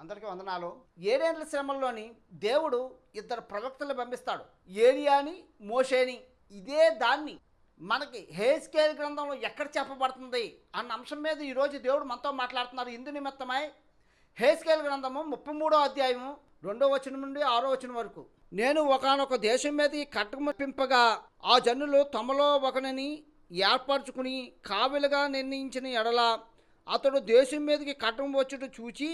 అందరికీ వందనాలు. ఏడేండ్ల శ్రమంలోని దేవుడు ఇద్దరు ప్రవక్తలు పంపిస్తాడు. ఏలియాని మోషేని. ఇదే దాన్ని మనకి హేస్కేల్ గ్రంథంలో ఎక్కడ చెప్పబడుతుంది అన్న అంశం మీద ఈరోజు దేవుడు మనతో మాట్లాడుతున్నారు. ఇందు నిమిత్తమై హేస్కేల్ గ్రంథము ముప్పై మూడో అధ్యాయము రెండో వచనం నుండి ఆరో వచనం వరకు. నేను ఒకనొక దేశం మీద ఈ కట్టుమపింపగా ఆ జనులు తమలో ఒకనని ఏర్పరచుకుని కావిలుగా నిర్ణయించిన ఎడల అతడు దేశం మీదకి కట్టం వచ్చుట చూచి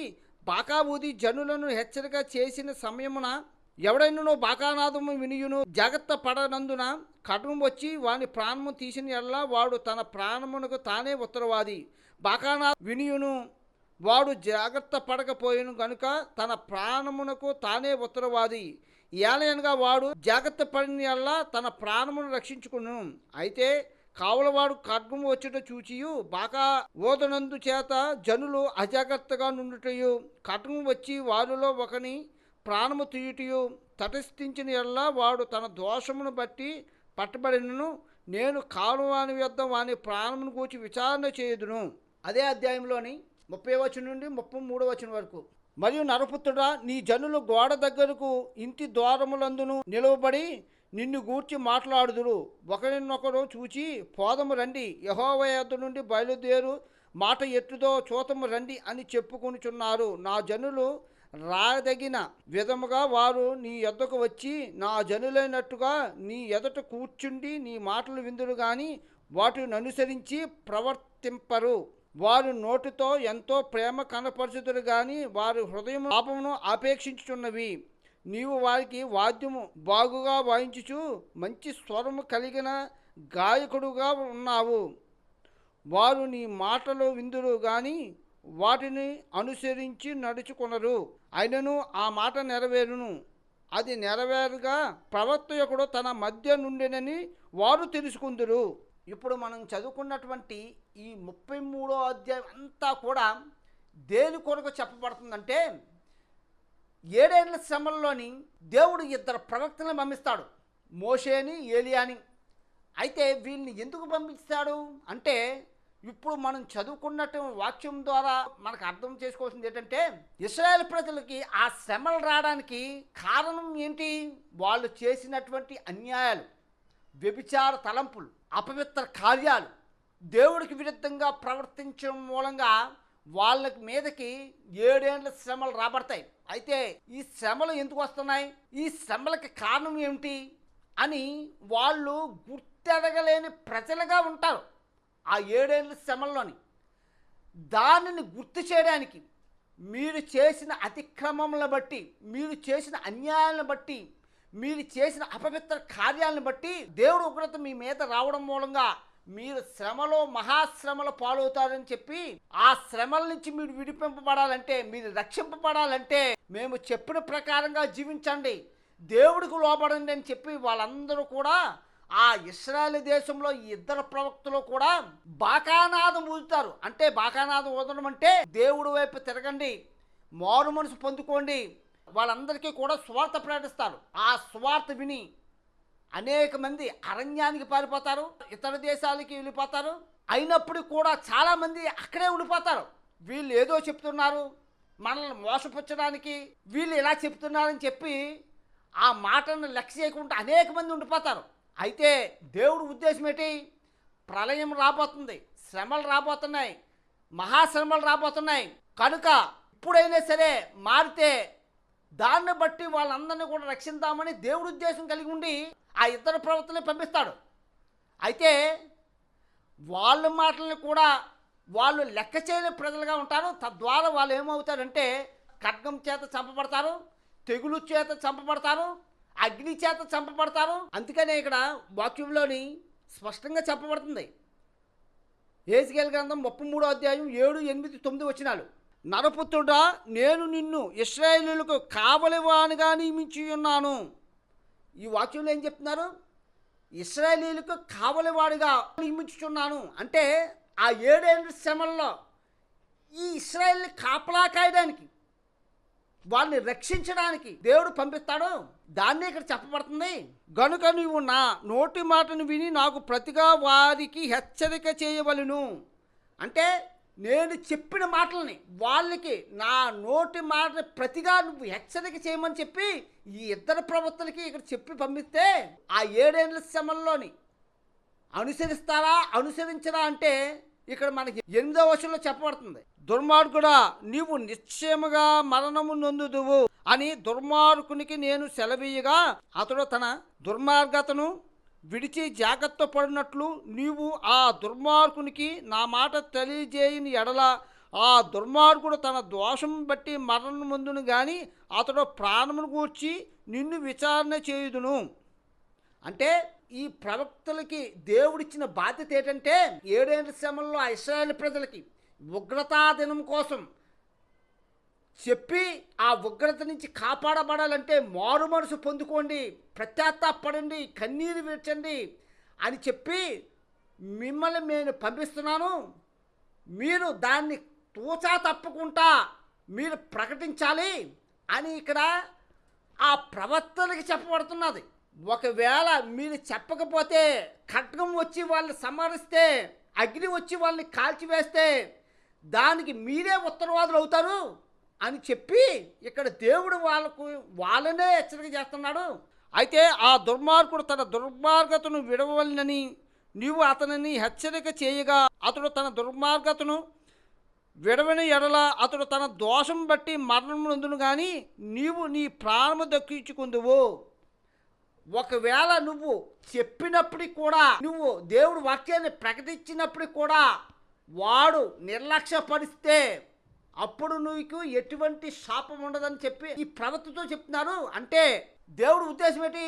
బాకాబూది జనులను హెచ్చరిక చేసిన సమయమున ఎవడైనను బాకానాదము వినియును జాగ్రత్త పడనందున కటం వచ్చి వాని ప్రాణము తీసిన ఎడల వాడు తన ప్రాణమునకు తానే ఉత్తరవాది. బాకానా వినియును వాడు జాగ్రత్త పడకపోయిను గనుక తన ప్రాణమునకు తానే ఉత్తరవాది. ఏలయనగా వాడు జాగ్రత్త పడిన ఎడల తన ప్రాణమును రక్షించుకును. అయితే కావలవాడు ఖడ్గం వచ్చుట చూచియు బాగా ఓదనందు చేత జనులు అజాగ్రత్తగా నుండుటయు ఖడ్గం వచ్చి వారిలో ఒకని ప్రాణము తీయుటయు తటస్థించిన ఎల్లా వాడు తన దోషమును బట్టి పట్టబడినను నేను కాలువాని యొద్ద వాని ప్రాణమును గూర్చి విచారణ చేయుదును. అదే అధ్యాయంలోని ముప్పై వచనం నుండి ముప్పై మూడో వచనం వరకు. మరియు నరపుత్రుడా నీ జనులు గోడ దగ్గరకు ఇంటి ద్వారములందును నిలువబడి నిన్ను గూర్చి మాట్లాడుదురు. ఒకరినొకరు చూచి పోదము రండి. యహోవయద్ద నుండి బయలుదేరు. మాట ఎట్టుదో చూతము రండి అని చెప్పుకొనుచున్నారు. నా జనులు రాదగిన విధముగా వారు నీ ఎద్దకు వచ్చి నా జనులైనట్టుగా నీ ఎదట కూర్చుండి నీ మాటలు విందురు కానీ వాటిని అనుసరించి ప్రవర్తింపరు. వారు నోటితో ఎంతో ప్రేమ కనపరచుదురు కానీ వారి హృదయం పాపమును ఆపేక్షించుచున్నవి. నీవు వారికి వాద్యము బాగుగా వాయించుచు మంచి స్వరము కలిగిన గాయకుడుగా ఉన్నావు. వారు నీ మాటలు విందురు గాని వాటిని అనుసరించి నడుచుకొనరు. అయినను ఆ మాట నెరవేరును. అది నెరవేరుగా ప్రవర్తకుడు తన మధ్య నుండినని వారు తెలుసుకుందరు. ఇప్పుడు మనం చదువుకున్నటువంటి ఈ ముప్పై మూడో అధ్యాయం అంతా కూడా దేని కొరకు చెప్పబడుతుందంటే ఏడేళ్ళ శ్రమల్లోని దేవుడు ఇద్దరు ప్రవక్తలను పంపిస్తాడు. మోషేని ఏలియాని. అయితే వీళ్ళని ఎందుకు పంపిస్తాడు? అంటే ఇప్పుడు మనం చదువుకున్నట్టు వాక్యం ద్వారా మనకు అర్థం చేసుకోవాల్సింది ఏంటంటే ఇస్రాయేల్ ప్రజలకి ఆ శ్రమలు రావడానికి కారణం ఏంటి? వాళ్ళు చేసినటువంటి అన్యాయాలు వ్యభిచార తలంపులు అపవిత్ర కార్యాలు దేవుడికి విరుద్ధంగా ప్రవర్తించడం మూలంగా వాళ్ళకి మీదకి ఏడేళ్ళ శ్రమలు రాబడతాయి. అయితే ఈ శ్రమలు ఎందుకు వస్తున్నాయి? ఈ శ్రమలకి కారణం ఏమిటి? అని వాళ్ళు గుర్తెరగలేని ప్రజలుగా ఉంటారు ఆ ఏడేళ్ళ శ్రమల్లోని. దానిని గుర్తు చేయడానికి మీరు చేసిన అతిక్రమములను బట్టి మీరు చేసిన అన్యాయాలను బట్టి మీరు చేసిన అపవిత్ర కార్యాలను బట్టి దేవుడు ఉగ్రత మీ మీద రావడం మూలంగా మీరు శ్రమలో మహాశ్రమలో పాలవుతారని చెప్పి ఆ శ్రమల నుంచి మీరు విడిపింపబడాలంటే మీరు రక్షింపబడాలంటే మేము చెప్పిన ప్రకారంగా జీవించండి. దేవుడికి లోపడండి అని చెప్పి వాళ్ళందరూ కూడా ఆ ఇస్రాయల్ దేశంలో ఈ ఇద్దరు ప్రవక్తలు కూడా బాకానాదం ఊదుతారు. అంటే బాకానాదం ఊదడం అంటే దేవుడి వైపు తిరగండి మారు మనసు పొందుకోండి. వాళ్ళందరికీ కూడా స్వార్థ ప్రకటిస్తారు. ఆ స్వార్థ విని అనేక మంది అరణ్యానికి పారిపోతారు ఇతర దేశాలకి వెళ్ళిపోతారు. అయినప్పుడు కూడా చాలామంది అక్కడే ఉండిపోతారు. వీళ్ళు ఏదో చెప్తున్నారు మనల్ని మోసపుచ్చడానికి వీళ్ళు ఇలా చెప్తున్నారని చెప్పి ఆ మాటను లక్ష్య చేయకుండా అనేక మంది ఉండిపోతారు. అయితే దేవుడు ఉద్దేశం ఏంటి? ప్రళయం రాబోతుంది శ్రమలు రాబోతున్నాయి మహాశ్రమలు రాబోతున్నాయి. కనుక ఇప్పుడైనా సరే మారితే దాన్ని బట్టి వాళ్ళందరినీ కూడా రక్షిద్దామని దేవుడు ఉద్దేశం కలిగి ఉండి ఆ ఇద్దరు ప్రవర్తనని పంపిస్తాడు. అయితే వాళ్ళ మాటలను కూడా వాళ్ళు లెక్క చేయని ప్రజలుగా ఉంటారు. తద్వారా వాళ్ళు ఏమవుతారంటే ఖడ్గం చేత చంపబడతారు తెగులు చేత చంపబడతారు అగ్ని చేత చంపబడతారు. అందుకనే ఇక్కడ వాక్యంలోని స్పష్టంగా చెప్పబడుతుంది. ఏసికేల్ గ్రంథం ముప్పై మూడో అధ్యాయం ఏడు ఎనిమిది తొమ్మిది వచ్చినాలు నరపుత్రుడా నేను నిన్ను ఇస్రాయేలులకు కావలివానిగా నియమించి ఉన్నాను. ఈ వాక్యంలో ఏం చెప్తున్నారు? ఇస్రాయేలీలకు కావలివాడిగా నియమించుచున్నాను. అంటే ఆ ఏడేళ్ళ శ్రమల్లో ఈ ఇస్రాయేల్ని కాపలా కాయడానికి వాళ్ళని రక్షించడానికి దేవుడు పంపిస్తాడు. దాన్నే ఇక్కడ చెప్పబడుతుంది. గనుక నువ్వు నా నోటి మాటను విని నాకు ప్రతిగా వారికి హెచ్చరిక చేయవలను. అంటే నేను చెప్పిన మాటల్ని వాళ్ళకి నా నోటి మాట ప్రతిగా నువ్వు హెచ్చరిక చేయమని చెప్పి ఈ ఇద్దరు ప్రవక్తలకి ఇక్కడ చెప్పి పంపిస్తే ఆ ఏడేళ్ళ శ్రమల్లోని అనుసరిస్తారా అనుసరించరా అంటే ఇక్కడ మనకి ఎనిమిదో వర్షంలో చెప్పబడుతుంది. దుర్మార్గుడా నీవు నిశ్చయముగా మరణము నొందుదువు అని దుర్మార్గునికి నేను సెలవీయగా అతడు తన దుర్మార్గతను విడిచి జాగ్రత్త పడినట్లు నీవు ఆ దుర్మార్గునికి నా మాట తెలియజేయని ఎడల ఆ దుర్మార్గుడు తన దోషం బట్టి మరణం ముందును కానీ అతడు ప్రాణమును గూర్చి నిన్ను విచారణ చేయుదును. అంటే ఈ ప్రవక్తలకి దేవుడిచ్చిన బాధ్యత ఏంటంటే ఏడేళ్ళ శ్రమంలో ఆ ఇస్రాయేల్ ప్రజలకి ఉగ్రతా దినం కోసం చెప్పి ఆ ఉగ్రత నుంచి కాపాడబడాలంటే మారు మనసు పొందుకోండి ప్రత్యాత్తాపడండి కన్నీరు విడ్చండి అని చెప్పి మిమ్మల్ని నేను పంపిస్తున్నాను. మీరు దాన్ని తూచా తప్పకుండా మీరు ప్రకటించాలి అని ఇక్కడ ఆ ప్రవర్తనకి చెప్పబడుతున్నది. ఒకవేళ మీరు చెప్పకపోతే ఖడ్గం వచ్చి వాళ్ళని సమరిస్తే అగ్ని వచ్చి వాళ్ళని కాల్చివేస్తే దానికి మీరే ఉత్తరవాదులు అవుతారు. అని చెప్పి ఇక్కడ దేవుడు వాళ్ళకు వాళ్ళనే హెచ్చరిక చేస్తున్నాడు. అయితే ఆ దుర్మార్గుడు తన దుర్మార్గతను విడవలనని నీవు అతనిని హెచ్చరిక చేయగా అతడు తన దుర్మార్గతను విడవని ఎడల అతడు తన దోషం బట్టి మరణమునందును కానీ నీవు నీ ప్రాణము దక్కించుకుందువు. ఒకవేళ నువ్వు చెప్పినప్పటికి కూడా నువ్వు దేవుడు వాక్యాన్ని ప్రకటించినప్పటికి కూడా వాడు నిర్లక్ష్యపరిస్తే అప్పుడు నీకు ఎటువంటి శాపం ఉండదని చెప్పి ఈ ప్రవక్తతో చెప్తున్నారు. అంటే దేవుడు ఉద్దేశం ఏంటి?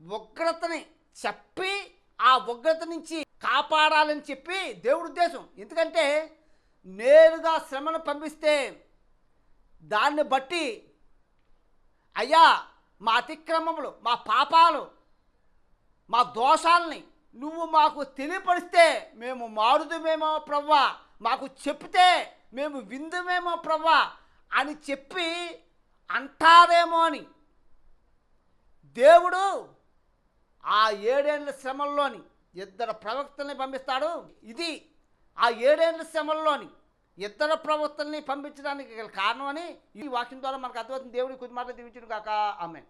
ఉగ్రతని చెప్పి ఆ ఉగ్రత నుంచి కాపాడాలని చెప్పి దేవుడి ఉద్దేశం. ఎందుకంటే నేరుగా శ్రమను పంపిస్తే దాన్ని బట్టి అయ్యా మా అతిక్రమములు మా పాపాలు మా దోషాలని నువ్వు మాకు తెలియపరిస్తే మేము మారుదుమేమో ప్రవ్వా. మాకు చెప్తే మేము విందుమేమో ప్రభా అని చెప్పి అంటారేమో అని. దేవుడు ఆ ఏడేళ్ళ శ్రమల్లోని ఇద్దరు ప్రవక్తల్ని పంపిస్తాడు. ఇది ఆ ఏడేళ్ళ శ్రమల్లోని ఇద్దరు ప్రవక్తల్ని పంపించడానికి గల కారణం అని ఈ వాక్యం ద్వారా మనకు అర్థమవుతుంది. దేవుడి కొద్ది మాటలు దీవించును కాక ఆమె